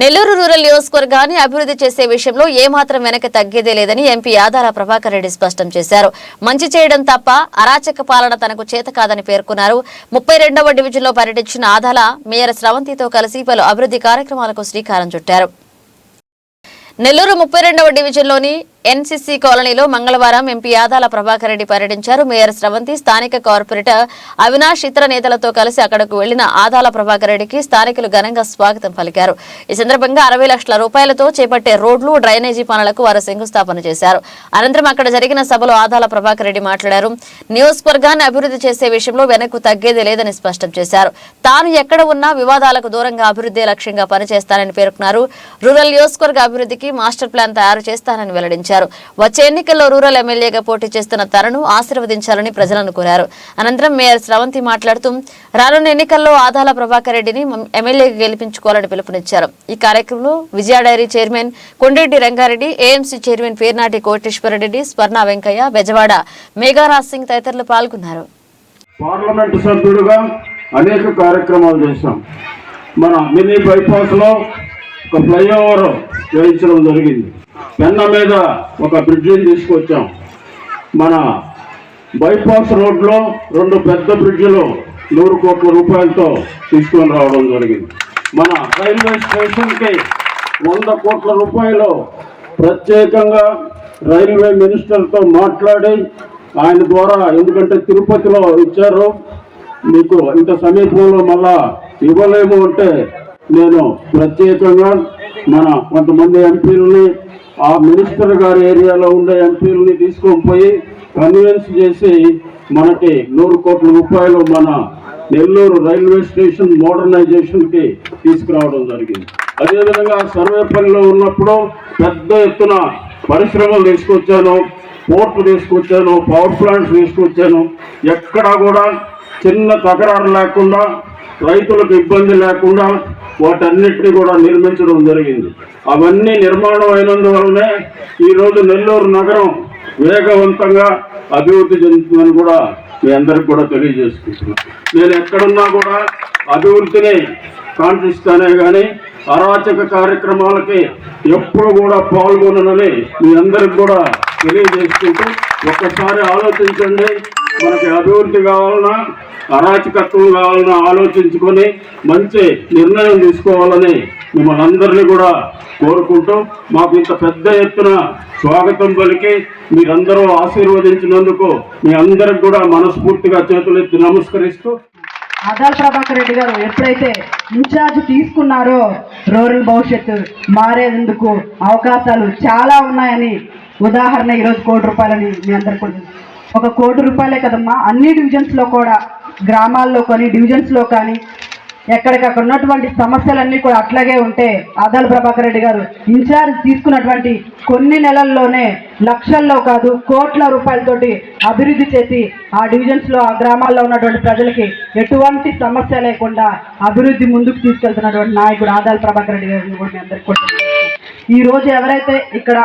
Nellore rural నియోజకవర్గాన్ని అభివృద్ధి చేసే విషయంలో ఏమాత్రం వెనక తగ్గేదే లేదని ఎంపీ ఆదాల ప్రభాకర్ రెడ్డి స్పష్టం చేశారు. మంచి చేయడం తప్ప అరాచక పాలన తనకు చేత కాదని పేర్కొన్నారు. ముప్పై రెండవ డివిజన్లో పర్యటించిన ఆదాల మేయర్ స్రవంతితో కలిసి పలు అభివృద్ధి కార్యక్రమాలకు శ్రీకారం చుట్టారు. నెల్లూరు ముప్పై రెండవ డివిజన్లోని ఎన్సీసీ కాలనీలో మంగళవారం ఎంపీ యాదాల ప్రభాకర్ రెడ్డి పర్యటించారు. మేయర్ స్రవంతి స్థానిక కార్పొరేటర్ అవినాష్ ఇతర నేతలతో కలిసి అక్కడకు వెళ్ళిన ఆదాల ప్రభాకర్ రెడ్డికి స్థానికులు ఘనంగా స్వాగతం పలికారు. ఈ సందర్భంగా అరవై లక్షల రూపాయలతో చేపట్టే రోడ్లు డ్రైనేజీ పనులకు వారు శంకుస్థాపన చేశారు. అనంతరం అక్కడ జరిగిన సభలో ఆదాల ప్రభాకర్ రెడ్డి మాట్లాడారు. నియోజకవర్గాన్ని అభివృద్ధి చేసే విషయంలో వెనక్కు తగ్గేది లేదని స్పష్టం చేశారు. తాను ఎక్కడ ఉన్నా వివాదాలకు దూరంగా అభివృద్ధి లక్ష్యంగా పనిచేస్తానని పేర్కొన్నారు. రూరల్ నియోజకవర్గ అభివృద్ధికి మాస్టర్ ప్లాన్ తయారు చేస్తానని వెల్లడించారు. వచ్చే ఎన్నికల్లో రూరల్ ఎమ్మెల్యేగా పోటీ చేస్తున్న తనను ఆశీర్వదించాలని ప్రజలను కోరారు. అనంతరం మేయర్ స్రవంతి మాట్లాడుతూ రానున్న ఎన్నికల్లో ఆదాల ప్రభాకర్ రెడ్డిని ఎమ్మెల్యేగా గెలిపించుకోవాలని పిలుపునిచ్చారు. ఈ కార్యక్రమంలో Vijaya dairy chairman Kondareddy Rangareddy AMC chairman Pernati Koteswarareddy Swarna Venkaiah Bezawada Megharaj Singh తదితరులు పాల్గొన్నారు. పార్లమెంటు సభ్యుడుగా అనేక కార్యక్రమాలు చేశాం. మన మినీ బైపాస్లో ఒక ఫ్లైఓవర్ వేయించడం జరిగింది. పెన్న మీద ఒక బ్రిడ్జిని తీసుకొచ్చాం. మన బైపాస్ రోడ్లో రెండు పెద్ద బ్రిడ్జిలు నూరు కోట్ల రూపాయలతో తీసుకొని రావడం జరిగింది. మన రైల్వే స్టేషన్కి వంద కోట్ల రూపాయలు ప్రత్యేకంగా రైల్వే మినిస్టర్తో మాట్లాడి ఆయన ద్వారా ఎందుకంటే తిరుపతిలో ఇచ్చారు. మీకు ఇంత సమీపంలో మళ్ళా ఇవ్వలేము అంటే నేను ప్రత్యేకంగా మన కొంతమంది ఎంపీలని ఆ మినిస్టర్ గారి ఏరియాలో ఉండే ఎంపీలని తీసుకొని పోయి కన్విన్స్ చేసి మనకి నూరు కోట్ల రూపాయలు మన నెల్లూరు రైల్వే స్టేషన్ మోడర్నైజేషన్కి తీసుకురావడం జరిగింది. అదేవిధంగా సర్వేపల్లిలో ఉన్నప్పుడు పెద్ద ఎత్తున పరిశ్రమలు తీసుకొచ్చాను పోర్టు తీసుకొచ్చాను పవర్ ప్లాంట్స్ తీసుకొచ్చాను. ఎక్కడా కూడా చిన్న తకరారు లేకుండా రైతులకు ఇబ్బంది లేకుండా వాటన్నిటిని కూడా నిర్మించడం జరిగింది. అవన్నీ నిర్మాణం అయినందువల్లనే ఈరోజు నెల్లూరు నగరం వేగవంతంగా అభివృద్ధి చెందుతుందని కూడా మీ అందరికి కూడా తెలియజేసుకుంటున్నాను. నేను ఎక్కడున్నా కూడా అభివృద్ధిని కాంక్షిస్తానే కానీ అరాచక కార్యక్రమాలకి ఎప్పుడు కూడా పాల్గొననని మీ అందరికి కూడా తెలియజేసుకుంటూ ఒక్కసారి ఆలోచించండి. మనకి అభివృద్ధి కావాలన్నా అరాచకత్వం కావాలన్నా ఆలోచించుకొని మంచి నిర్ణయం తీసుకోవాలని మిమ్మల్ని అందరినీ కూడా కోరుకుంటూ మాకు ఇంత పెద్ద ఎత్తున స్వాగతం పలికి మీరందరూ ఆశీర్వదించినందుకు మీ అందరికి కూడా మనస్ఫూర్తిగా చేతులెత్తి నమస్కరిస్తూ. ఆదాల్ ప్రభాకర్ రెడ్డి గారు ఎప్పుడైతే ఇన్ఛార్జ్ తీసుకున్నారో రూరల్ భవిష్యత్తు మారేందుకు అవకాశాలు చాలా ఉన్నాయని ఉదాహరణ ఈరోజు కోటి రూపాయలని మీ అందరికి కూడా ఒక కోటి రూపాయలే కదమ్మా. అన్ని డివిజన్స్లో కూడా గ్రామాల్లో కానీ డివిజన్స్లో కానీ ఎక్కడికక్కడ ఉన్నటువంటి సమస్యలన్నీ కూడా అట్లాగే ఉంటే ఆదాల ప్రభాకర్ రెడ్డి గారు ఇన్ఛార్జ్ తీసుకున్నటువంటి కొన్ని నెలల్లోనే లక్షల్లో కాదు కోట్ల రూపాయలతోటి అభివృద్ధి చేసి ఆ డివిజన్స్లో ఆ గ్రామాల్లో ఉన్నటువంటి ప్రజలకి ఎటువంటి సమస్య లేకుండా అభివృద్ధి ముందుకు తీసుకెళ్తున్నటువంటి నాయకుడు ఆదాల ప్రభాకర్ రెడ్డి గారిని కూడా మీ అందరికీ కూడా ఎవరైతే ఇక్కడ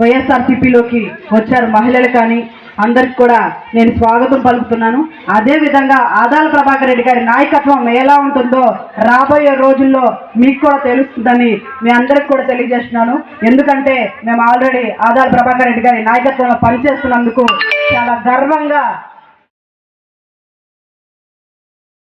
వైఎస్ఆర్సీపీలోకి వచ్చారు మహిళలు కానీ అందరికి కూడా నేను స్వాగతం పలుకుతున్నాను. అదే విధంగా ఆదాల ప్రభాకర్ రెడ్డి గారి నాయకత్వం ఎలా ఉంటుందో రాబోయే రోజుల్లో మీకు కూడా తెలుస్తుందని మీ అందరికి కూడా తెలియజేస్తున్నాను. ఎందుకంటే మేము ఆల్రెడీ ఆదాల ప్రభాకర్ రెడ్డి గారి నాయకత్వంలో పనిచేస్తున్నందుకు చాలా గర్వంగా